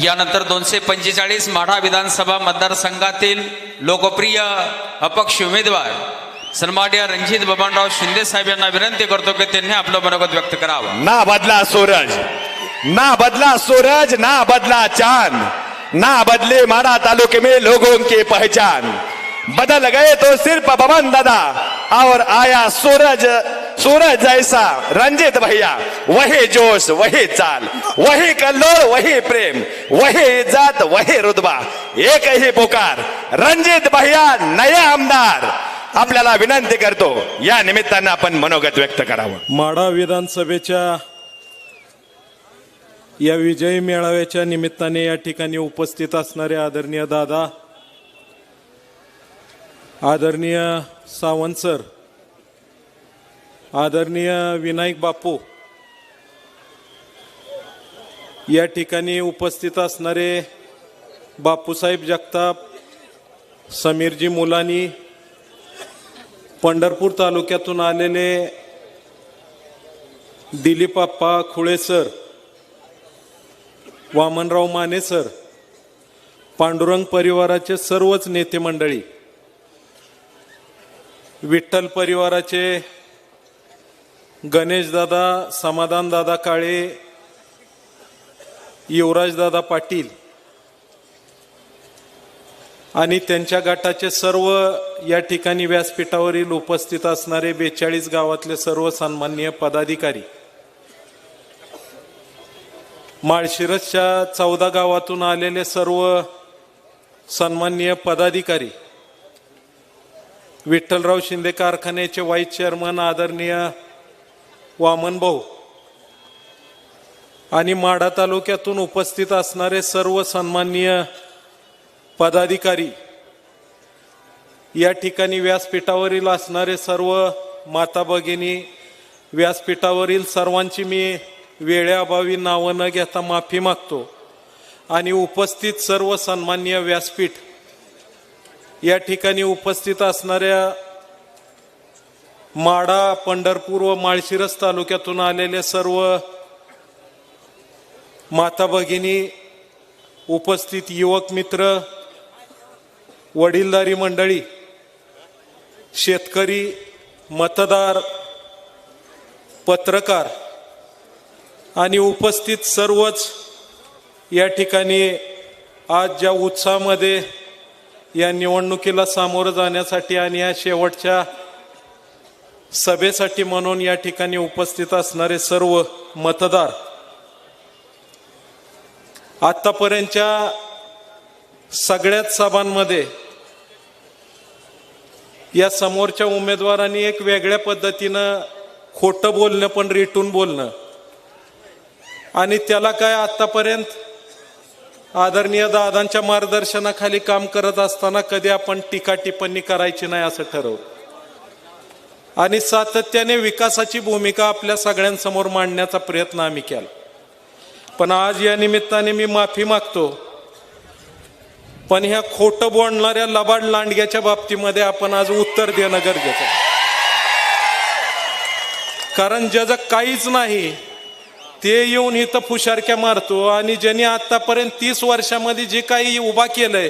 यानंतर दोनशे पंचेचाळीस माढा विधानसभा मतदारसंघातील लोकप्रिय अपक्ष उमेदवार सन्मान्य रणजित बबनराव शिंदे साहेब यांना विनंती करतो की त्यांनी आपलं मनोगत व्यक्त करावं. ना बदला सूरज ना बदला सूरज ना बदला चांद ना बदले मारा तालुके में लोगों की पहचान। बदल गए तो सिर्फ बमन दादा और आया सूरज सूरज जैसा रंजित भैया वही जोश वही चाल वही कल्लोळ वही प्रेम वही इज्जत वही रुतबा एक ही पुकार रंजित भैया नया आमदार. आपल्याला विनंती करतो या निमित्तानं आपण मनोगत व्यक्त करावं. माढा विधानसभेच्या या विजयी मेळाव्याच्या निमित्ताने या ठिकाणी उपस्थित असणारे आदरणीय दादा आदरणीय सावंत सर आदरणीय विनायक बापू या ठिकाणी उपस्थित असणारे बापूसाहेब जगताप समीरजी मुलानी पंढरपूर तालुक्यातून आलेले दिलीपाप्पा खुळे सर वामनराव माने सर पांडुरंग परिवाराचे सर्वच नेते मंडळी विठ्ठल परिवाराचे गणेशदादा समाधानदादा काळे युवराजदादा पाटील आणि त्यांच्या गटाचे सर्व या ठिकाणी व्यासपीठावरील उपस्थित असणारे बेचाळीस गावातले सर्व सन्माननीय पदाधिकारी. माळशिरसच्या चौदा गावातून आलेले सर्व सन्माननीय पदाधिकारी. विठ्ठलराव शिंदे कारखान्याचे व्हाईस चेअरमन आदरणीय वामन भाऊ. आणि माढा तालुक्यातून उपस्थित असणारे सर्व सन्माननीय पदाधिकारी या ठिकाणी व्यासपीठावरील असणारे सर्व माता भगिनी व्यासपीठावरील सर्वांची मी वेळेअभावी नावं न घेता माफी मागतो आणि उपस्थित सर्व सन्माननीय व्यासपीठ या ठिकाणी उपस्थित असणाऱ्या माडा पंढरपूर व माळशिरस तालुक्यातून आलेले सर्व माता भगिनी उपस्थित युवक मित्र वडीलधारी मंडळी शेतकरी मतदार पत्रकार आणि उपस्थित सर्वच या ठिकाणी आज ज्या उत्साहामध्ये या निवडणुकीला सामोरं जाण्यासाठी आणि या शेवटच्या सभेसाठी म्हणून या ठिकाणी उपस्थित असणारे सर्व मतदार आतापर्यंतच्या सगळ्याच सभांमध्ये या समोरच्या उमेदवारांनी एक वेगळ्या पद्धतीनं खोटं बोलणं पण रिटून बोलणं. आणि त्याला काय आतापर्यंत आदरणीय दादांच्या मार्गदर्शनाखाली काम करत असताना कधी आपण टीका टिप्पणी करायची नाही असं ठरवलं. आणि सातत्याने विकासाची भूमिका आपल्या सगळ्यांसमोर मांडण्याचा प्रयत्न आम्ही केला. पण आज या निमित्ताने मी माफी मागतो. पण ह्या खोटं बोलणाऱ्या लबाड लांडग्याच्या बाबतीमध्ये आपण आज उत्तर देणं गरजेचं कारण ज्याचं काहीच नाही ते येऊन इथं फुशारक्या मारतो आणि ज्यांनी आतापर्यंत तीस वर्षामध्ये जे काही उभा केलंय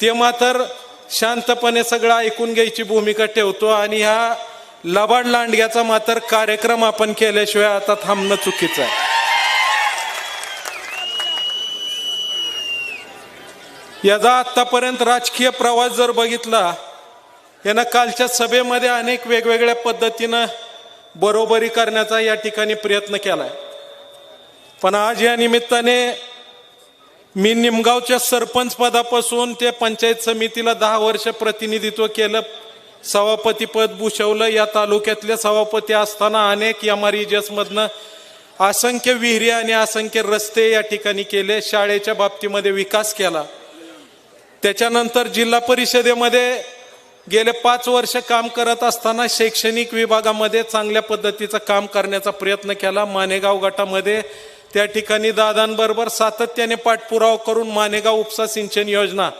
ते मात्र शांतपणे सगळं ऐकून घ्यायची भूमिका ठेवतो आणि ह्या लबाड लांडग्याचा मात्र कार्यक्रम आपण केल्याशिवाय आता थांबणं चुकीचं आहे. याचा आतापर्यंत राजकीय प्रवास जर बघितला यानं कालच्या सभेमध्ये अनेक वेगवेगळ्या पद्धतीनं बरोबरी करण्याचा या ठिकाणी प्रयत्न केलाय. पण आज या निमित्ताने मी निमगावच्या सरपंच पदापासून ते पंचायत समितीला दहा वर्ष प्रतिनिधित्व केलं. सभापतीपद भूषवलं. या तालुक्यातले सभापती असताना अनेक एम आर मधनं असंख्य विहिरी आणि असंख्य रस्ते या ठिकाणी केले. शाळेच्या बाबतीमध्ये विकास केला. त्याच्यानंतर जिल्हा परिषदेमध्ये गेले पाच वर्ष काम करत असताना शैक्षणिक विभागामध्ये चांगल्या पद्धतीचं काम करण्याचा प्रयत्न केला. मानेगाव गटामध्ये त्या ठिकाणी दादांबरोबर सातत्याने पाठपुरावा करून मानेगाव उपसा सिंचन योजना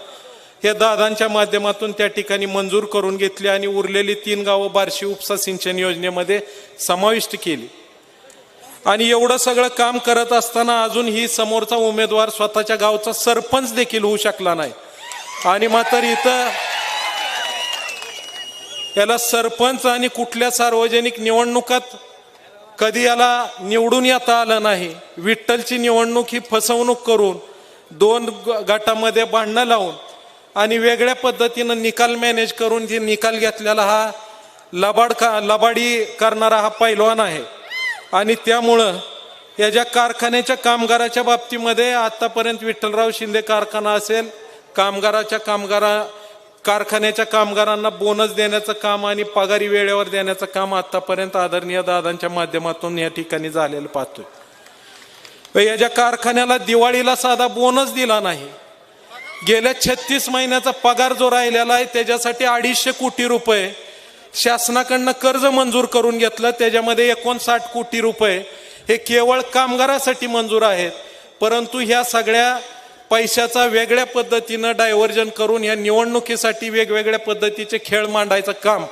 हे दादांच्या माध्यमातून त्या ठिकाणी मंजूर करून घेतली आणि उरलेली तीन गावं बार्शी उपसा सिंचन योजनेमध्ये समाविष्ट केली. आणि एवढं सगळं काम करत असताना अजून ही समोरचा उमेदवार स्वतःच्या गावचा सरपंच देखील होऊ शकला नाही. आणि मात्र इथं याला सरपंच आणि कुठल्या सार्वजनिक निवडणुकात कधी याला निवडून येता आलं नाही विठ्ठलची निवडणूक ही फसवणूक करून दोन ग- गटामध्ये भांडणं लावून आणि वेगळ्या पद्धतीनं निकाल मॅनेज करून जे निकाल घेतलेला हा लबाड का लबाडी करणारा हा पैलवान आहे. आणि त्यामुळं या ज्या कारखान्याच्या कामगाराच्या बाबतीमध्ये आत्तापर्यंत विठ्ठलराव शिंदे कारखाना असेल कामगाराच्या कामगारा कारखान्याच्या कामगारांना बोनस देण्याचं काम आणि पगारी वेळेवर देण्याचं काम आत्तापर्यंत आदरणीय दादांच्या माध्यमातून या ठिकाणी झालेलं पाहतोय. व या ज्या कारखान्याला दिवाळीला साधा बोनस दिला नाही गेल्या छत्तीस महिन्याचा पगार जो राहिलेला आहे त्याच्यासाठी अडीचशे कोटी रुपये शासनाकडनं कर्ज मंजूर करून घेतलं. त्याच्यामध्ये एकोणसाठ कोटी रुपये हे केवळ कामगारासाठी मंजूर आहेत. परंतु ह्या सगळ्या पैशाचा वेगळ्या पद्धतीनं डायव्हर्जन करून ह्या निवडणुकीसाठी वेगवेगळ्या पद्धतीचे खेळ मांडायचं काम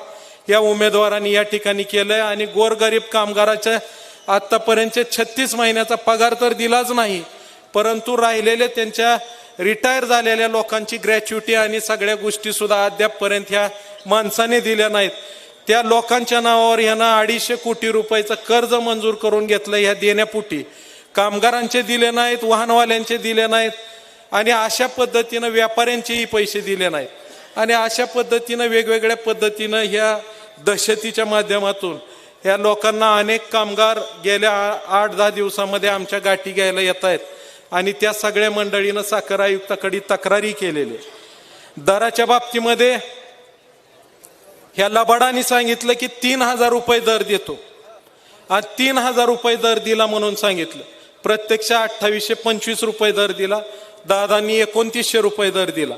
या उमेदवारांनी या ठिकाणी केलं आहे आणि गोरगरीब कामगाराच्या आत्तापर्यंतचे छत्तीस महिन्याचा पगार तर दिलाच नाही परंतु राहिलेले त्यांच्या रिटायर झालेल्या लोकांची ग्रॅच्युटी आणि सगळ्या गोष्टीसुद्धा अद्यापपर्यंत ह्या माणसाने दिल्या नाहीत. त्या लोकांच्या नावावर ह्यांना अडीचशे कोटी रुपयाचं कर्ज मंजूर करून घेतलं ह्या देण्यापुटी कामगारांचे दिले नाहीत वाहनवाल्यांचे दिले नाहीत आणि अशा पद्धतीनं व्यापाऱ्यांचेही पैसे दिले नाहीत. आणि अशा पद्धतीनं वेगवेगळ्या पद्धतीनं ह्या दहशतीच्या माध्यमातून ह्या लोकांना अनेक कामगार गेल्या आ- आठ दहा दिवसामध्ये आमच्या गाठी घ्यायला येत आहेत आणि त्या सगळ्या मंडळीनं साखर आयुक्ताकडे तक्रारी केलेली. दराच्या बाबतीमध्ये ह्या लबाडाने सांगितलं की तीन हजार रुपये दर देतो. आणि तीन हजार रुपये दर दिला म्हणून सांगितलं. प्रत्यक्ष अठ्ठावीसशे पंचवीस रुपये दर दिला. दादांनी एकोणतीसशे रुपये दर दिला.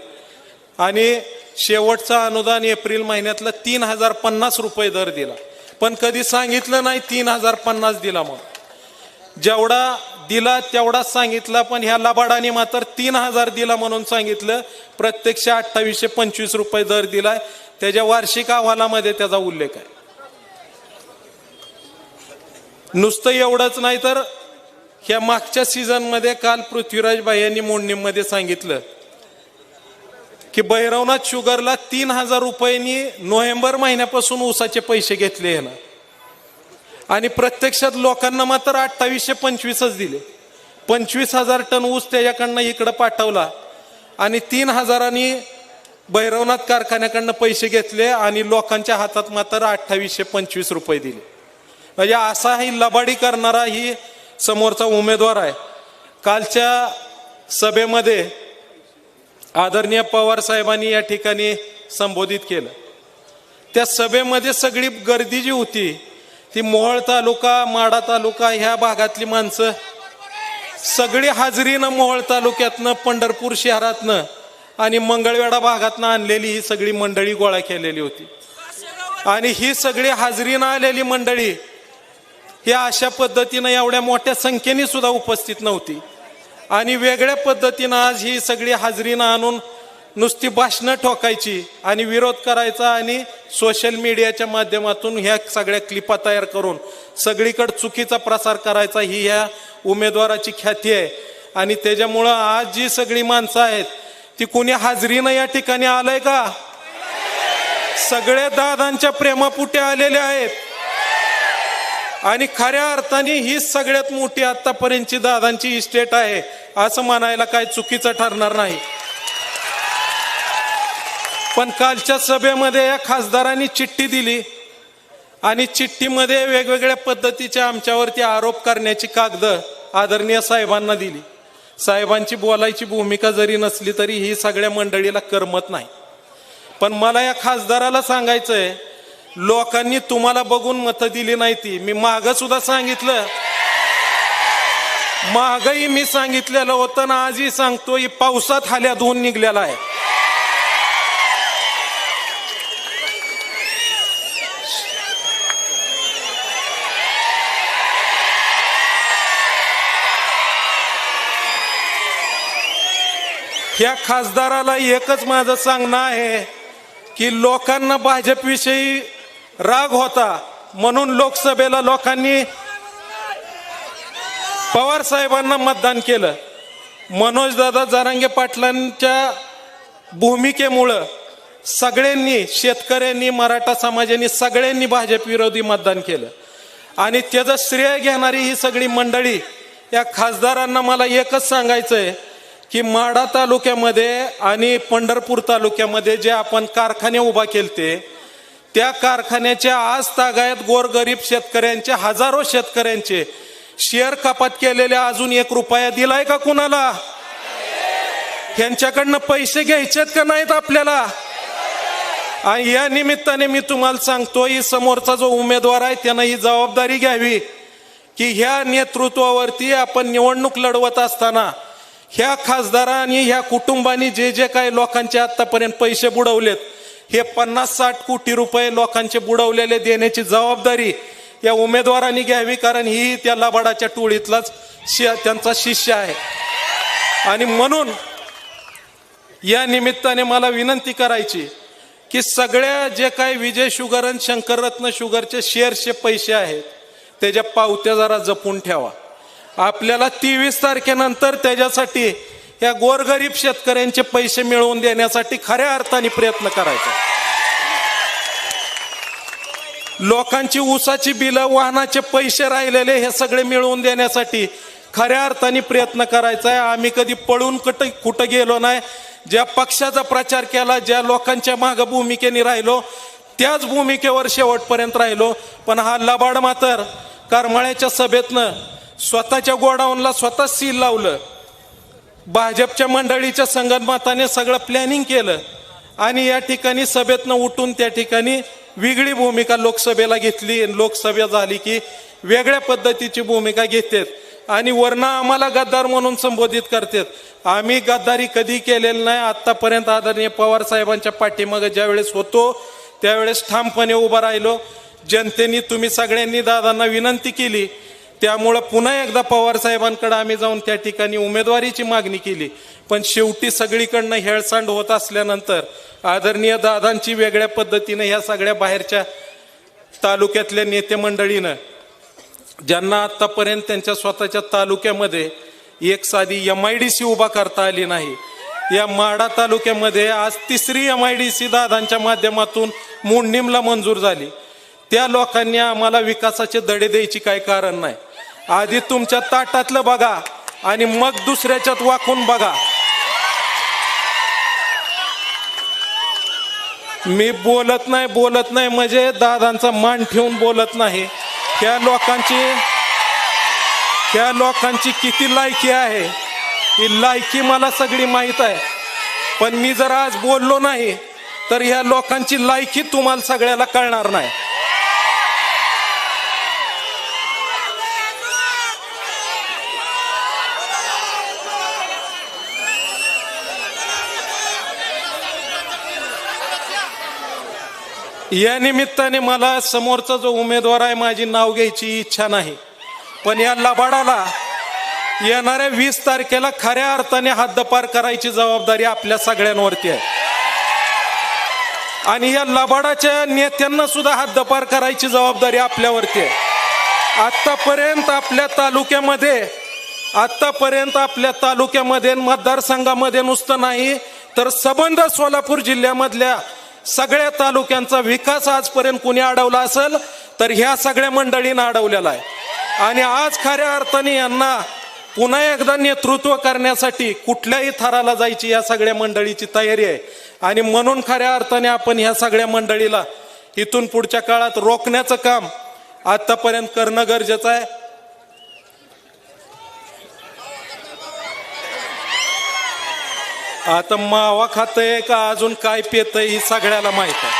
आणि शेवटचा अनुदान एप्रिल महिन्यातलं तीन हजार पन्नास रुपये दर दिला. पण कधी सांगितलं नाही तीन हजार पन्नास दिला म्हणून. जेवढा दिला तेवढाच सांगितला पण ह्या लबाडाने मात्र तीन हजार दिला म्हणून सांगितलं. प्रत्यक्ष अठ्ठावीसशे पंचवीस रुपये दर दिलाय. त्याच्या वार्षिक अहवालामध्ये त्याचा उल्लेख आहे. नुसतं एवढंच नाही तर ह्या मागच्या सीझनमध्ये काल पृथ्वीराज भाई यांनी मोडणीमध्ये सांगितलं की भैरवनाथ शुगरला तीन हजार रुपयांनी नोव्हेंबर महिन्यापासून ऊसाचे पैसे घेतले आहे ना. आणि प्रत्यक्षात लोकांना मात्र अठ्ठावीसशे पंचवीसच दिले. पंचवीस हजार टन ऊस त्याच्याकडनं इकडं पाठवला आणि तीन हजारांनी भैरवनाथ कारखान्याकडनं पैसे घेतले आणि लोकांच्या हातात मात्र अठ्ठावीसशे पंचवीस रुपये दिले. म्हणजे असा ही लबाडी करणारा ही समोरचा उमेदवार आहे. कालच्या सभेमध्ये आदरणीय पवार साहेबांनी या ठिकाणी संबोधित केलं. त्या सभेमध्ये सगळी गर्दी जी होती ती मोहळ तालुका माडा तालुका ह्या भागातली माणसं. सगळी हाजरीनं मोहळ तालुक्यातनं पंढरपूर शहरातनं आणि मंगळवेढा भागातनं आणलेली ही सगळी मंडळी गोळा केलेली होती. आणि ही सगळी हाजरीनं आलेली मंडळी ही अशा पद्धतीनं एवढ्या मोठ्या संख्येने सुद्धा उपस्थित नव्हती. आणि वेगळ्या पद्धतीनं आज ही सगळी हाजरीनं आणून नुसती भाषणं ठोकायची आणि विरोध करायचा आणि सोशल मीडियाच्या माध्यमातून ह्या सगळ्या क्लिपा तयार करून सगळीकडे चुकीचा प्रसार करायचा ही ह्या उमेदवाराची ख्याती आहे. आणि त्याच्यामुळं आज जी सगळी माणसं आहेत ती कुणी हाजरीनं या ठिकाणी आलंय का? सगळे दादांच्या प्रेमापुटे आलेले आहेत. आणि खऱ्या अर्थाने ही सगळ्यात मोठी आतापर्यंतची दादांची इस्टेट आहे असं म्हणायला काय चुकीचं ठरणार नाही. पण कालच्या सभेमध्ये या खासदारांनी चिठ्ठी दिली आणि चिठ्ठीमध्ये वेगवेगळ्या पद्धतीचे आमच्यावरती आरोप करण्याची कागद आदरणीय साहेबांना दिली. साहेबांची बोलायची भूमिका जरी नसली तरी ही सगळ्या मंडळीला करमत नाही. पण मला या खासदाराला सांगायचंय लोकांनी तुम्हाला बघून मतं दिली नाही ती. मी माग सुद्धा सांगितलं. मागही मी सांगितलेलं होतं ना आजही सांगतो ही पावसात हाल्या धुवून निघलेला आहे. ह्या खासदाराला एकच माझं सांगणं आहे की लोकांना भाजपविषयी राग होता. म्हणून लोकसभेला लोकांनी पवार साहेबांना मतदान केलं. मनोजदादा जारांगे पाटलांच्या भूमिकेमुळं सगळ्यांनी शेतकऱ्यांनी मराठा समाजाने सगळ्यांनी भाजप विरोधी मतदान केलं. आणि त्याचं श्रेय घेणारी ही सगळी मंडळी या खासदारांना मला एकच सांगायचं आहे की माढा तालुक्यामध्ये आणि पंढरपूर तालुक्यामध्ये जे आपण कारखाने उभा केलते त्या कारखान्याच्या आज तागायत गोरगरीब शेतकऱ्यांचे हजारो शेतकऱ्यांचे शेअर कपात केलेले अजून एक रुपया दिलाय का कुणाला? यांच्याकडनं पैसे घ्यायचेत का नाहीत आपल्याला? आणि या निमित्ताने मी तुम्हाला सांगतो ही समोरचा जो उमेदवार आहे त्यानं ही जबाबदारी घ्यावी की ह्या नेतृत्वावरती आपण निवडणूक लढवत असताना ह्या खासदारांनी ह्या कुटुंबांनी जे जे काही लोकांचे आतापर्यंत पैसे बुडवलेत हे पन्नास साठ कोटी रुपये लोकांचे बुडवलेले देण्याची जबाबदारी या उमेदवारांनी घ्यावी कारण ही त्या लबाडाच्या टोळीतलाच शि- त्यांचा शिष्य आहे. आणि म्हणून या निमित्ताने मला विनंती करायची की सगळ्या जे काही विजय शुगर आणि शंकररत्न शुगरचे शेअर्सचे पैसे आहेत त्याच्या पावत्या जरा जपून ठेवा. आपल्याला तेवीस तारखेनंतर त्याच्यासाठी या गोरगरीब शेतकऱ्यांचे पैसे मिळवून देण्यासाठी खऱ्या अर्थाने प्रयत्न करायचा. लोकांची ऊसाची बिलं वाहनाचे पैसे राहिलेले हे सगळे मिळवून देण्यासाठी खऱ्या अर्थाने प्रयत्न करायचा आहे. आम्ही कधी पळून कुठं कुठं गेलो नाही. ज्या पक्षाचा प्रचार केला ज्या लोकांच्या माग भूमिकेने राहिलो त्याच भूमिकेवर शेवटपर्यंत राहिलो. पण हा लबाड मात्र करमाळ्याच्या सभेतनं स्वतःच्या गोडाऊनला स्वतः सील लावलं. भाजपच्या मंडळीच्या संगनमताने सगळं प्लॅनिंग केलं. आणि या ठिकाणी सभेतनं उठून त्या ठिकाणी वेगळी भूमिका लोकसभेला घेतली. लोकसभा झाली की वेगळ्या पद्धतीची भूमिका घेतात. आणि वरनं आम्हाला गद्दार म्हणून संबोधित करतात. आम्ही गद्दारी कधी केलेली नाही. आत्तापर्यंत आदरणीय पवार साहेबांच्या पाठीमागे ज्यावेळेस होतो त्यावेळेस ठामपणे उभा राहिलो. जनतेने तुम्ही सगळ्यांनी दादांना विनंती केली. त्यामुळं पुन्हा एकदा पवार साहेबांकडे आम्ही जाऊन त्या ठिकाणी उमेदवारीची मागणी केली. पण शेवटी सगळीकडनं हेळसांड होत असल्यानंतर आदरणीय दादांची वेगळ्या पद्धतीनं ह्या सगळ्या बाहेरच्या तालुक्यातल्या नेते मंडळीनं ज्यांना आत्तापर्यंत त्यांच्या स्वतःच्या तालुक्यामध्ये एक साधी एम आय डी सी उभा करता आली नाही. या माडा तालुक्यामध्ये आज तिसरी एम आय डी सी दादांच्या माध्यमातून मुंडीमला मंजूर झाली. त्या लोकांनी आम्हाला विकासाचे दडे द्यायची काही कारण नाही. आधी तुमच्या ताटातलं बघा आणि मग दुसऱ्याच्यात वाकून बघा. मी बोलत नाही बोलत नाही म्हणजे दादांचा मान ठेवून बोलत नाही. त्या लोकांची त्या लोकांची किती लायकी आहे. ही लायकी मला सगळी माहीत आहे. पण मी जर आज बोललो नाही तर ह्या लोकांची लायकी तुम्हाला सगळ्याला कळणार नाही. या निमित्ताने मला समोरचा जो उमेदवार आहे माझी नाव घ्यायची इच्छा नाही. पण या लबाडाला येणाऱ्या वीस तारखेला खऱ्या अर्थाने हद्दपार करायची जबाबदारी आपल्या सगळ्यांवरती आहे. आणि या लबाडाच्या नेत्यांना सुद्धा हद्दपार करायची जबाबदारी आपल्यावरती आहे. आत्तापर्यंत आपल्या तालुक्यामध्ये आत्तापर्यंत आपल्या तालुक्यामध्ये मतदारसंघामध्ये नुसतं नाही तर सबंध सोलापूर जिल्ह्यामधल्या सगळ्या तालुक्यांचा विकास आजपर्यंत कुणी अडवला असेल तर ह्या सगळ्या मंडळीनं अडवलेला आहे. आणि आज खऱ्या अर्थाने यांना पुन्हा एकदा नेतृत्व करण्यासाठी कुठल्याही थराला जायची या सगळ्या मंडळीची तयारी आहे. आणि म्हणून खऱ्या अर्थाने आपण ह्या सगळ्या मंडळीला इथून पुढच्या काळात रोखण्याचं काम आतापर्यंत करणं गरजेचं आहे. आता मावा खातय का अजून काय पेतय ही सगळ्याला माहीत आहे.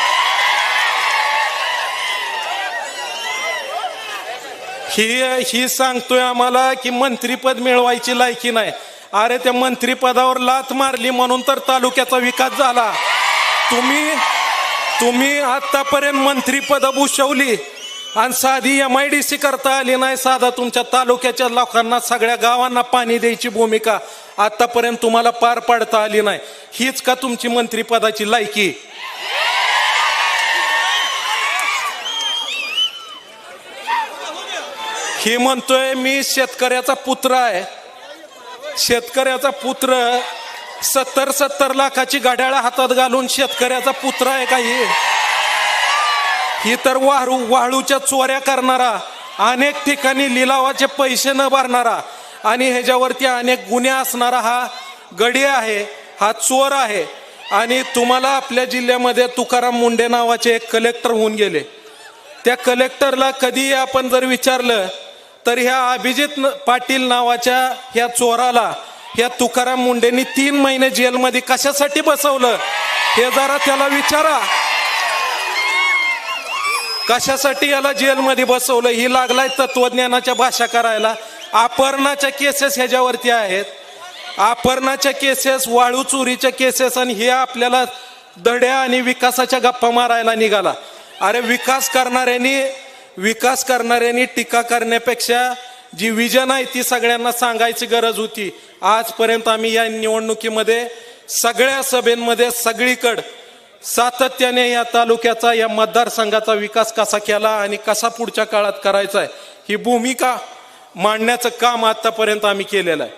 ही ही सांगतोय आम्हाला की मंत्रीपद मिळवायची लायकी नाही. अरे त्या मंत्रीपदावर लात मारली म्हणून तर तालुक्याचा विकास झाला. तुम्ही तुम्ही आतापर्यंत मंत्रीपद भूषवली. आणि साधी एम आय डी सी करता आली नाही साधा तुमच्या तालुक्याच्या लोकांना सगळ्या गावांना पाणी द्यायची भूमिका आतापर्यंत तुम्हाला पार पाडता आली नाही. हीच का तुमची मंत्रीपदाची लायकी? हे म्हणतोय मी शेतकऱ्याचा पुत्र आहे. शेतकऱ्याचा पुत्र सत्तर सत्तर लाखाची गाड्याळ हातात घालून शेतकऱ्याचा पुत्र आहे का ही? ही तर वाळू वाळूच्या चोऱ्या करणारा अनेक ठिकाणी लिलावाचे पैसे न भरणारा आणि ह्याच्यावरती अनेक गुन्हे असणारा हा गडी आहे हा चोर आहे. आणि तुम्हाला आपल्या जिल्ह्यामध्ये तुकाराम मुंडे नावाचे एक कलेक्टर होऊन गेले. त्या कलेक्टरला कधीही आपण जर विचारलं तर ह्या अभिजित न- पाटील नावाच्या ह्या चोराला ह्या तुकाराम मुंडेंनी तीन महिने जेलमध्ये कशासाठी बसवलं? हे जरा त्याला विचारा. कशासाठी याला जेलमध्ये बसवलं? ही लागलाय तत्वज्ञानाच्या भाषा करायला. अपहरणाच्या केसेस ह्याच्यावरती आहेत. अपहरणाच्या केसेस वाळू चोरीच्या केसेस आणि हे आपल्याला दड्या आणि विकासाच्या गप्पा मारायला निघाला. अरे विकास करणाऱ्यांनी विकास करणाऱ्यांनी टीका करण्यापेक्षा जी विजन आहे ती सगळ्यांना सांगायची गरज होती. आजपर्यंत आम्ही या निवडणुकीमध्ये सगळ्या सभेमध्ये सगळीकडं सातत्याने या तालुक्याचा या मतदारसंघाचा विकास कसा केला आणि कसा पुढच्या काळात करायचा आहे ही भूमिका मांडण्याचं काम आतापर्यंत आम्ही केलेलं आहे.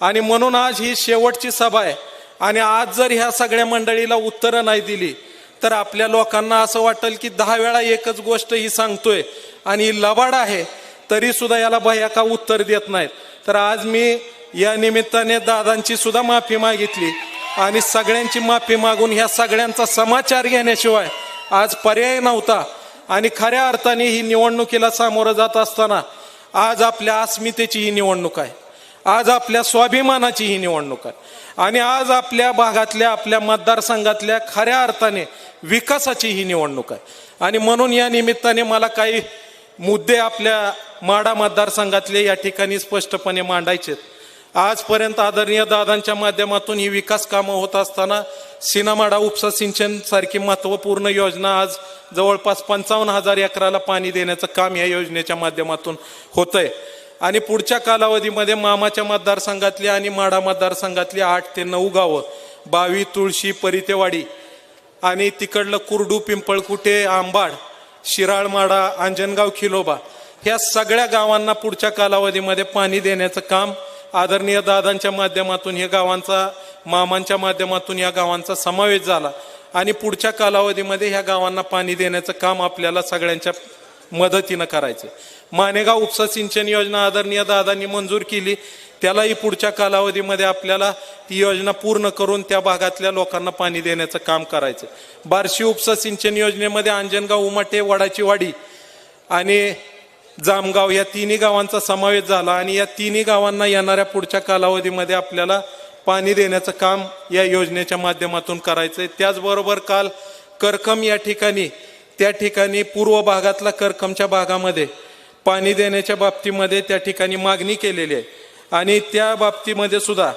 आणि म्हणून आज ही शेवटची सभा आहे. आणि आज जर ह्या सगळ्या मंडळीला उत्तरं नाही दिली तर आपल्या लोकांना असं वाटेल की दहा वेळा एकच गोष्ट ही सांगतोय आणि ही लबाड आहे तरी सुद्धा याला भया का उत्तर देत नाहीत. तर आज मी या निमित्ताने दादांची सुद्धा माफी मागितली. आणि सगळ्यांची माफी मागून ह्या सगळ्यांचा समाचार घेण्याशिवाय आज पर्याय नव्हता. आणि खऱ्या अर्थाने ही निवडणुकीला सामोरं जात असताना आज आपल्या अस्मितेची ही निवडणूक आहे. आज आपल्या स्वाभिमानाची ही निवडणूक आहे. आणि आज आपल्या भागातल्या आपल्या मतदारसंघातल्या खऱ्या अर्थाने विकासाची ही निवडणूक आहे. आणि म्हणून या निमित्ताने मला काही मुद्दे आपल्या माडा मतदारसंघातले या ठिकाणी स्पष्टपणे मांडायचे आजपर्यंत आदरणीय दादांच्या माध्यमातून ही विकास कामं होत असताना सिनामाडा उपसा सिंचन सारखी महत्त्वपूर्ण योजना आज जवळपास पंचावन्न हजार एकराला पाणी देण्याचं काम या योजनेच्या माध्यमातून होतंय. आणि पुढच्या कालावधीमध्ये मामाच्या मतदारसंघातली आणि माडा मतदारसंघातली आठ ते नऊ गावं बावी तुळशी परितेवाडी आणि तिकडलं कुरडू पिंपळकुटे आंबाड शिराळमाडा अंजनगाव खिलोबा ह्या सगळ्या गावांना पुढच्या कालावधीमध्ये पाणी देण्याचं काम आदरणीय दादांच्या माध्यमातून हे गावांचा मामांच्या माध्यमातून या गावांचा समावेश झाला. आणि पुढच्या कालावधीमध्ये ह्या गावांना पाणी देण्याचं काम आपल्याला सगळ्यांच्या मदतीनं करायचं मानेगाव उपसा सिंचन योजना आदरणीय दादांनी मंजूर केली. त्यालाही पुढच्या कालावधीमध्ये आपल्याला ती योजना पूर्ण करून त्या भागातल्या लोकांना पाणी देण्याचं काम करायचं बार्शी उपसा सिंचन योजनेमध्ये अंजनगाव उमाटे वडाची वाडी आणि जामगाव या तिन्ही गावांचा समावेश झाला आणि या तिन्ही गावांना येणाऱ्या पुढच्या कालावधीमध्ये आपल्याला पाणी देण्याचं काम या योजनेच्या माध्यमातून करायचं आहे त्याचबरोबर काल करकम या ठिकाणी त्या ठिकाणी पूर्व भागातला करकमच्या भागामध्ये पाणी देण्याच्या बाबतीमध्ये त्या ठिकाणी मागणी केलेली आहे. आणि त्या बाबतीमध्ये सुद्धा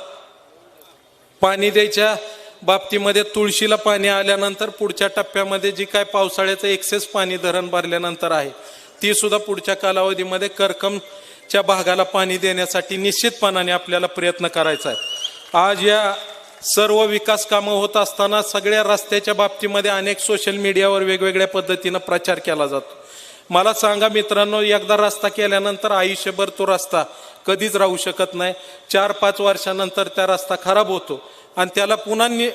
पाणी द्यायच्या बाबतीमध्ये तुळशीला पाणी आल्यानंतर पुढच्या टप्प्यामध्ये जी काय पावसाळ्याचं एक्सेस पाणी धरण भरल्यानंतर आहे ती सुद्धा पुढच्या कालावधीमध्ये करकमच्या भागाला पाणी देण्यासाठी निश्चितपणाने आपल्याला प्रयत्न करायचा आहे. आज या सर्व विकास कामं होत असताना सगळ्या रस्त्याच्या बाबतीमध्ये अनेक सोशल मीडियावर वेगवेगळ्या पद्धतीनं प्रचार केला जातो. मला सांगा मित्रांनो एकदा रस्ता केल्यानंतर आयुष्यभर तो रस्ता कधीच राहू शकत नाही. चार पाच वर्षानंतर त्या रस्ता खराब होतो आणि त्याला पुन्हा नि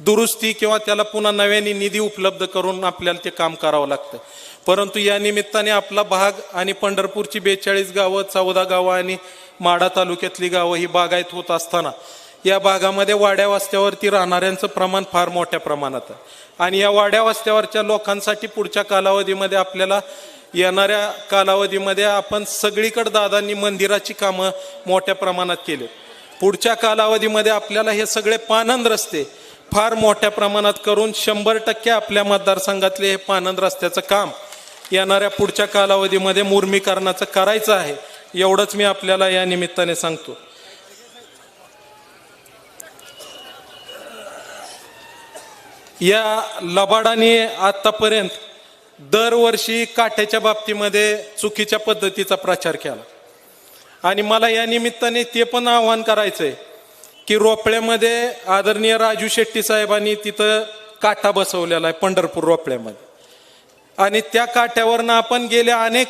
दुरुस्ती किंवा त्याला पुन्हा नव्याने निधी उपलब्ध करून आपल्याला ते काम करावं लागतं. परंतु या निमित्ताने आपला भाग आणि पंढरपूरची बेचाळीस गावं चौदा गावं आणि माडा तालुक्यातली गावं ही बागायत होत असताना या भागामध्ये वाड्या वस्त्यावरती राहणाऱ्यांचं प्रमाण फार मोठ्या प्रमाणात आहे. आणि या वाड्या वस्त्यावरच्या लोकांसाठी पुढच्या कालावधीमध्ये आपल्याला येणाऱ्या कालावधीमध्ये आपण सगळीकडे दादांनी मंदिराची कामं मोठ्या प्रमाणात केली. पुढच्या कालावधीमध्ये आपल्याला हे सगळे पानंद रस्ते फार मोठ्या प्रमाणात करून शंभर टक्के आपल्या मतदारसंघातले हे पानंद रस्त्याचं काम येणाऱ्या पुढच्या कालावधीमध्ये मुर्मीकरणाचं करायचं आहे एवढंच मी आपल्याला या निमित्ताने सांगतो. या लबाडाने आतापर्यंत दरवर्षी काठ्याच्या बाबतीमध्ये चुकीच्या पद्धतीचा प्रचार केला. आणि मला या निमित्ताने ते पण आव्हान करायचंय की रोपळ्यामध्ये आदरणीय राजू शेट्टी साहेबांनी तिथं काटा बसवलेला आहे पंढरपूर रोपळ्यामध्ये. आणि त्या काट्यावरनं आपण गेल्या अनेक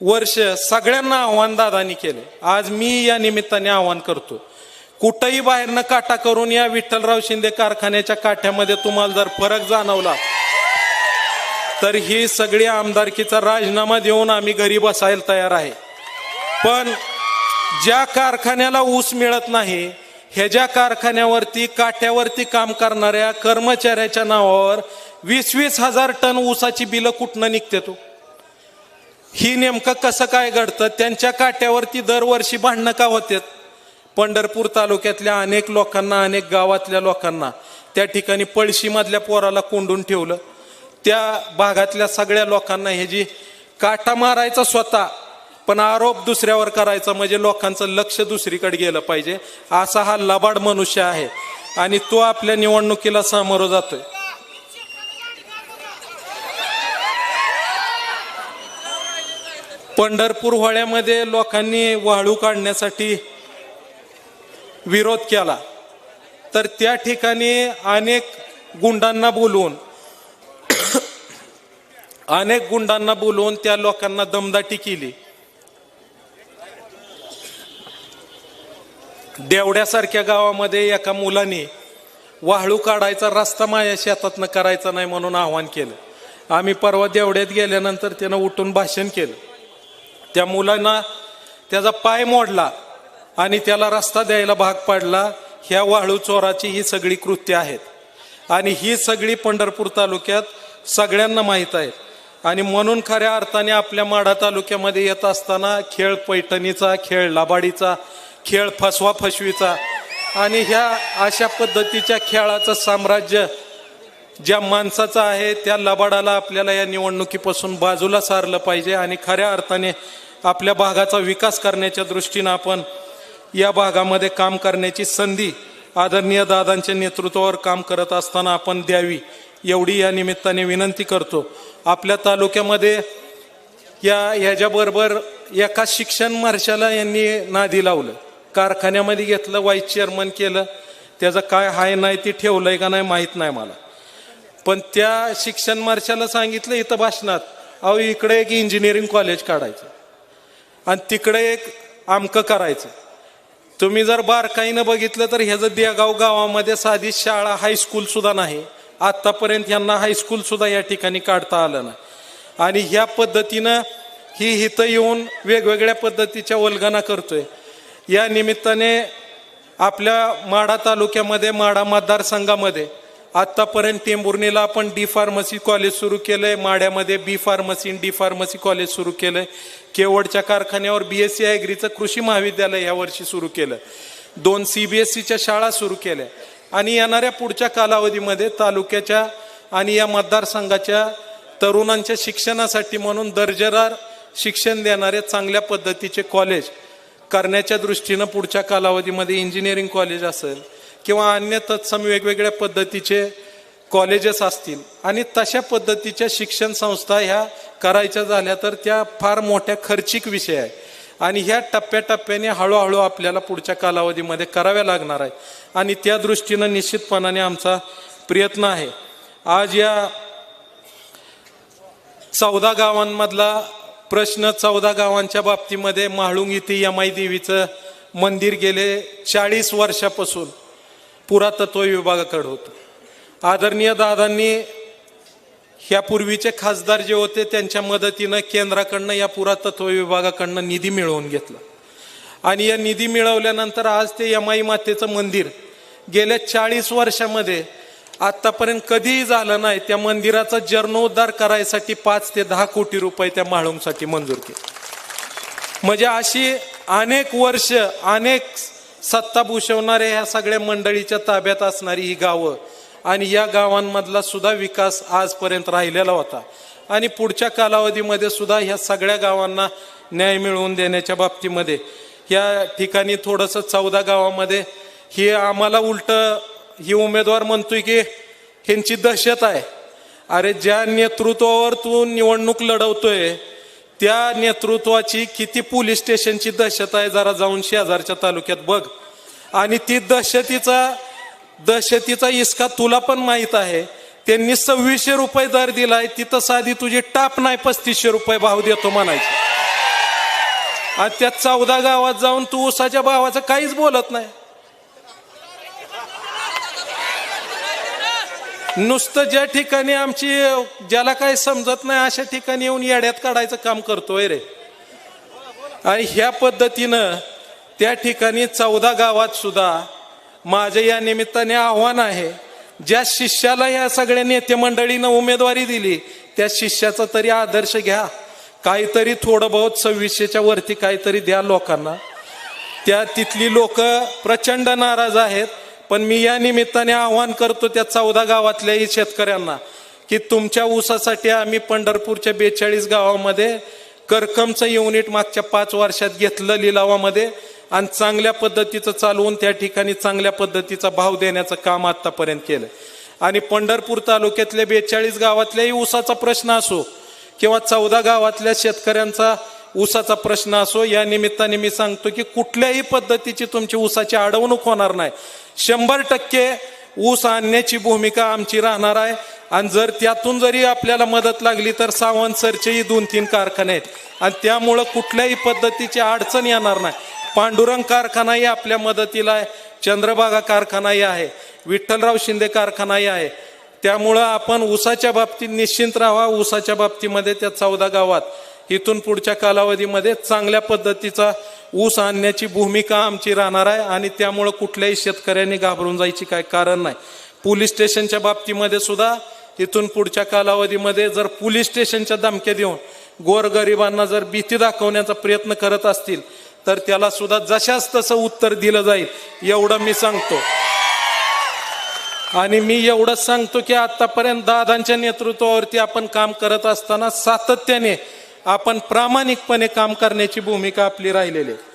वर्ष सगळ्यांना आव्हान दादानी केले. आज मी या निमित्ताने आव्हान करतो. कुठंही बाहेरनं काटा करून या विठ्ठलराव शिंदे कारखान्याच्या काठ्यामध्ये तुम्हाला जर फरक जाणवला तर ही सगळी आमदारकीचा राजीनामा देऊन आम्ही घरी बसायला तयार आहे. पण ज्या कारखान्याला ऊस मिळत नाही ह्याच्या कारखान्यावरती काठ्यावरती काम करणाऱ्या कर्मचाऱ्याच्या नावावर वीस वीस हजार टन ऊसाची बिलं कुठनं निघते तो? ही नेमकं कसं काय घडतं? त्यांच्या काट्यावरती दरवर्षी भांडणं का होतात? पंढरपूर तालुक्यातल्या अनेक लोकांना अनेक गावातल्या लोकांना त्या ठिकाणी पळशीमधल्या पोराला कोंडून ठेवलं. त्या भागातल्या सगळ्या लोकांना हे जी काटा मारायचा स्वतः पण आरोप दुसऱ्यावर करायचा म्हणजे लोकांचं लक्ष दुसरीकडे गेलं पाहिजे. असा हा लबाड मनुष्य आहे आणि तो आपल्या निवडणुकीला सामोरं जातोय. पंढरपूर होळ्यामध्ये लोकांनी वाळू काढण्यासाठी विरोध केला. तर त्या ठिकाणी अनेक गुंडांना बोलवून अनेक गुंडांना बोलवून त्या लोकांना दमदाटी केली. देवड्यासारख्या गावामध्ये एका मुलाने वाळू काढायचा रस्ता माझ्या शेतातनं करायचा नाही म्हणून आव्हान केलं. आम्ही परवा देवड्यात गेल्यानंतर त्यानं उठून भाषण केलं. त्या मुलांना त्याचा पाय मोडला आणि त्याला रस्ता द्यायला भाग पाडला ह्या वाळू चोराची ही सगळी कृत्य आहेत. आणि ही सगळी पंढरपूर तालुक्यात सगळ्यांना माहीत आहे. आणि म्हणून खऱ्या अर्थाने आपल्या माढा तालुक्यामध्ये येत असताना खेळ पैठणीचा खेळ लाबाडीचा खेळ फसवा फसवीचा आणि ह्या अशा पद्धतीच्या खेळाचं साम्राज्य ज्या माणसाचं आहे त्या लबाडाला आपल्याला या निवडणुकीपासून बाजूला सारलं पाहिजे आणि खऱ्या अर्थाने आपल्या भागाचा विकास करण्याच्या दृष्टीनं आपण या भागामध्ये काम करण्याची संधी आदरणीय दादांच्या नेतृत्वावर काम करत असताना आपण द्यावी एवढी या निमित्ताने विनंती करतो. आपल्या तालुक्यामध्ये या ह्याच्याबरोबर एका शिक्षण मार्शाला यांनी नादी लावलं. कारखान्यामध्ये घेतलं वाईस चेअरमन केलं. त्याचं काय हाय नाही ते ठेवलंय का नाही माहीत नाही मला. पण त्या शिक्षण मार्शाला सांगितलं इथं भाषणात अहो इकडे एक इंजिनिअरिंग कॉलेज काढायचं. आणि तिकडे एक आमकं करायचं. तुम्ही जर बारकाईनं बघितलं तर ह्याचं देगाव गावामध्ये साधी शाळा हायस्कूल सुद्धा नाही. आतापर्यंत यांना हायस्कूल सुद्धा या ठिकाणी काढता आलं नाही. आणि ह्या पद्धतीनं ही इथं येऊन वेगवेगळ्या पद्धतीच्या वल्गना करतोय. या निमित्ताने आपल्या माढा तालुक्यामध्ये माढा मतदारसंघामध्ये आत्तापर्यंत टेंभुर्णीला आपण डी फार्मसी कॉलेज सुरू केलं आहे माड्यामध्ये B pharmacy D pharmacy college सुरू केलं आहे केवडच्या कारखान्यावर बी एस सी ॲग्रीचं कृषी महाविद्यालय ह्या वर्षी सुरू केलं. दोन सी बी एस सीच्या शाळा सुरू केल्या. आणि येणाऱ्या पुढच्या कालावधीमध्ये तालुक्याच्या आणि या मतदारसंघाच्या तरुणांच्या शिक्षणासाठी म्हणून दर्जेदार शिक्षण देणारे चांगल्या पद्धतीचे कॉलेज करण्याच्या दृष्टीनं पुढच्या कालावधीमध्ये इंजिनिअरिंग कॉलेज असेल किंवा अन्य तत्सम वेगवेगळ्या पद्धतीचे कॉलेजेस असतील. आणि तशा पद्धतीच्या शिक्षण संस्था ह्या करायच्या झाल्या तर त्या फार मोठ्या खर्चिक विषय आहे. आणि ह्या टप्प्याटप्प्याने हळूहळू आपल्याला पुढच्या कालावधीमध्ये कराव्या लागणार आहे. आणि त्या दृष्टीनं निश्चितपणाने आमचा प्रयत्न आहे. आज या चौदा गावांमधला प्रश्न चौदा गावांच्या बाबतीमध्ये म्हाळुंग इथे यमाई देवीचं मंदिर गेले चाळीस वर्षापासून. पुरातत्व विभागाकडे होतं. आदरणीय दादांनी ह्या पूर्वीचे खासदार जे होते त्यांच्या मदतीनं केंद्राकडनं या पुरातत्व विभागाकडनं निधी मिळवून घेतला. आणि या निधी मिळवल्यानंतर आज ते यमाई मातेचं मंदिर गेल्या चाळीस वर्षामध्ये आत्तापर्यंत कधीही झालं नाही त्या मंदिराचा जीर्णोद्धार करायसाठी पाच ते दहा कोटी रुपये त्या म्हाळुंगसाठी मंजूर केले. म्हणजे अशी अनेक वर्ष अनेक सत्ता भूषवणाऱ्या ह्या सगळ्या मंडळीच्या ताब्यात असणारी ही गावं. आणि या गावांमधला सुद्धा विकास आजपर्यंत राहिलेला होता. आणि पुढच्या कालावधीमध्ये सुद्धा ह्या सगळ्या गावांना न्याय मिळवून देण्याच्या बाबतीमध्ये या ठिकाणी थोडंसं चौदा गावामध्ये हे आम्हाला उलट ही उमेदवार म्हणतोय की ह्यांची दहशत आहे. अरे ज्या नेतृत्वावर तू निवडणूक लढवतोय त्या नेतृत्वाची किती पोलीस स्टेशनची दहशत आहे जरा जाऊन शेजारच्या तालुक्यात बघ. आणि ती दहशतीचा दहशतीचा इसका तुला पण माहीत आहे. त्यांनी सव्वीसशे रुपये दर दिलाय तिथं साधी तुझी टाप नाही पस्तीसशे रुपये भाव देतो म्हणायची. आणि त्या चौदा गावात जाऊन तू उसाच्या भावाचं काहीच बोलत नाही. नुसतं ज्या ठिकाणी आमची ज्याला काही समजत नाही अशा ठिकाणी येऊन येड्यात काढायचं काम करतोय रे. आणि ह्या पद्धतीनं त्या ठिकाणी चौदा गावात सुद्धा माझं या निमित्ताने आव्हान आहे ज्या शिष्याला या सगळ्या नेते मंडळीनं उमेदवारी दिली त्या शिष्याचा तरी आदर्श घ्या. काहीतरी थोडं बहुत सव्वीसशेच्या वरती काहीतरी द्या लोकांना. त्या तिथली लोक प्रचंड नाराज आहेत. पण मी या निमित्ताने आव्हान करतो त्या चौदा गावातल्याही शेतकऱ्यांना की तुमच्या ऊसासाठी आम्ही पंढरपूरच्या बेचाळीस गावामध्ये करकमचं युनिट मागच्या पाच वर्षात घेतलं लिलावामध्ये आणि चांगल्या पद्धतीचं चालवून त्या ठिकाणी चांगल्या पद्धतीचा भाव देण्याचं काम आत्तापर्यंत केलं. आणि पंढरपूर तालुक्यातल्या बेचाळीस गावातल्याही ऊसाचा प्रश्न असो किंवा चौदा गावातल्या शेतकऱ्यांचा ऊसाचा प्रश्न असो या निमित्ताने मी सांगतो की कुठल्याही पद्धतीची तुमची ऊसाची अडवणूक होणार नाही. शंभर टक्के ऊस आणण्याची भूमिका आमची राहणार आहे. आणि जर त्यातून जरी आपल्याला मदत लागली तर सावंत सरचेही दोन तीन कारखाने आहेत. आणि त्यामुळं कुठल्याही पद्धतीची अडचण येणार नाही. पांडुरंग कारखानाही आपल्या मदतीला आहे. चंद्रभागा कारखानाही आहे. विठ्ठलराव शिंदे कारखानाही आहे. त्यामुळं आपण ऊसाच्या बाबतीत निश्चिंत राहावा. ऊसाच्या बाबतीमध्ये त्या चौदा गावात इथून पुढच्या कालावधीमध्ये चांगल्या पद्धतीचा ऊस आणण्याची भूमिका आमची राहणार आहे आणि त्यामुळं कुठल्याही शेतकऱ्यांनी घाबरून जायची काय कारण नाही. पोलीस स्टेशनच्या बाबतीमध्ये सुद्धा इथून पुढच्या कालावधीमध्ये जर पोलीस स्टेशनच्या धमक्या देऊन गोरगरिबांना जर भीती दाखवण्याचा प्रयत्न करत असतील तर त्याला सुद्धा जशाच तसं उत्तर दिलं जाईल एवढं मी सांगतो. आणि मी एवढंच सांगतो की आतापर्यंत दादांच्या नेतृत्वावरती आपण काम करत असताना सातत्याने आपण प्रामाणिकपणे काम करण्याची भूमिका आपली राहिलेली आहे.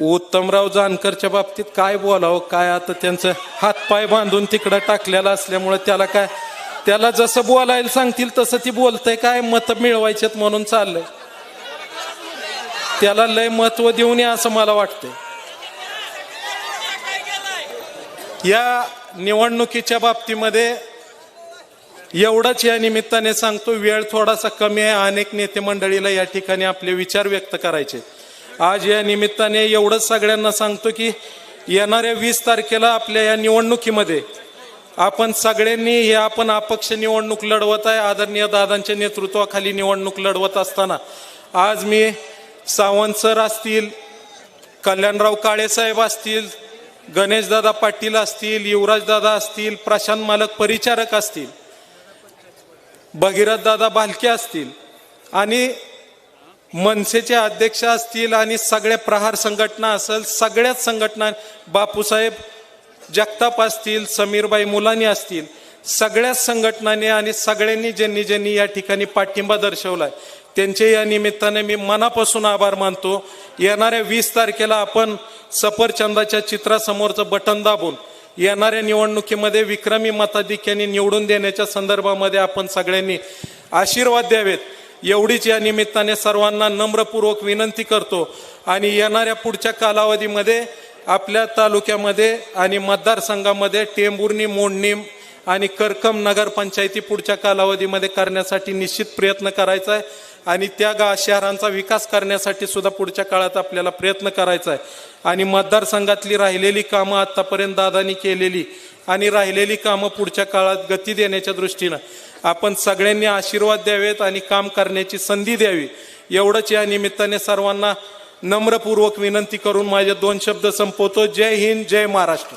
उत्तमराव जानकरच्या बाबतीत काय बोलावं काय आता त्यांचं हातपाय बांधून तिकडं टाकलेला असल्यामुळं त्याला काय त्याला जसं बोलायला सांगतील तसं ती बोलतंय काय मतं मिळवायचेत म्हणून चाललंय. त्याला लय महत्त्व देऊ नये असं मला वाटतंय. या निवडणुकीच्या बाबतीमध्ये एवढंच या निमित्ताने सांगतो वेळ थोडासा कमी आहे. अनेक नेते मंडळीला या ठिकाणी आपले विचार व्यक्त करायचे. आज या निमित्ताने एवढंच सगळ्यांना सांगतो की येणाऱ्या वीस तारखेला आपल्या या निवडणुकीमध्ये आपण सगळ्यांनी हे आपण अपक्ष निवडणूक लढवत आहे. आदरणीय दादांच्या नेतृत्वाखाली निवडणूक लढवत असताना आज मी सावंत सर असतील कल्याणराव काळेसाहेब असतील गणेशदादा पाटील असतील युवराजदादा असतील प्रशांत मालक परिचारक असतील भगीरथ दादा भालके असतील आणि मनसेचे अध्यक्ष असतील आणि सगळ्या प्रहार संघटना असेल सगळ्याच संघटना बापूसाहेब जगताप असतील समीरबाई मुलानी असतील सगळ्याच संघटनांनी आणि सगळ्यांनी ज्यांनी ज्यांनी या ठिकाणी पाठिंबा दर्शवलाय त्यांचे या निमित्ताने मी मनापासून आभार मानतो. येणाऱ्या वीस तारखेला आपण सफरचंदाच्या चित्रासमोरचं बटन दाबून येणाऱ्या निवडणुकीमध्ये विक्रमी मताधिक्याने निवडून देण्याच्या संदर्भामध्ये आपण सगळ्यांनी आशीर्वाद द्यावेत. एवढीच या निमित्ताने सर्वांना नम्रपूर्वक विनंती करतो आणि येणाऱ्या पुढच्या कालावधीमध्ये आपल्या तालुक्यामध्ये आणि मतदारसंघामध्ये टेंबुर्णी मोडणीम आणि करकम नगरपंचायती पुढच्या कालावधीमध्ये करण्यासाठी निश्चित प्रयत्न करायचा आहे. आणि त्या गा शहरांचा विकास करण्यासाठी सुद्धा पुढच्या काळात आपल्याला प्रयत्न करायचा आहे. आणि मतदारसंघातली राहिलेली कामं आत्तापर्यंत दादानी केलेली आणि राहिलेली कामं पुढच्या काळात गती देण्याच्या दृष्टीनं आपण सगळ्यांनी आशीर्वाद द्यावेत आणि काम करण्याची संधी द्यावी. एवढंच या निमित्ताने सर्वांना नम्रपूर्वक विनंती करून माझे दोन शब्द संपवतो. जय हिंद जय महाराष्ट्र.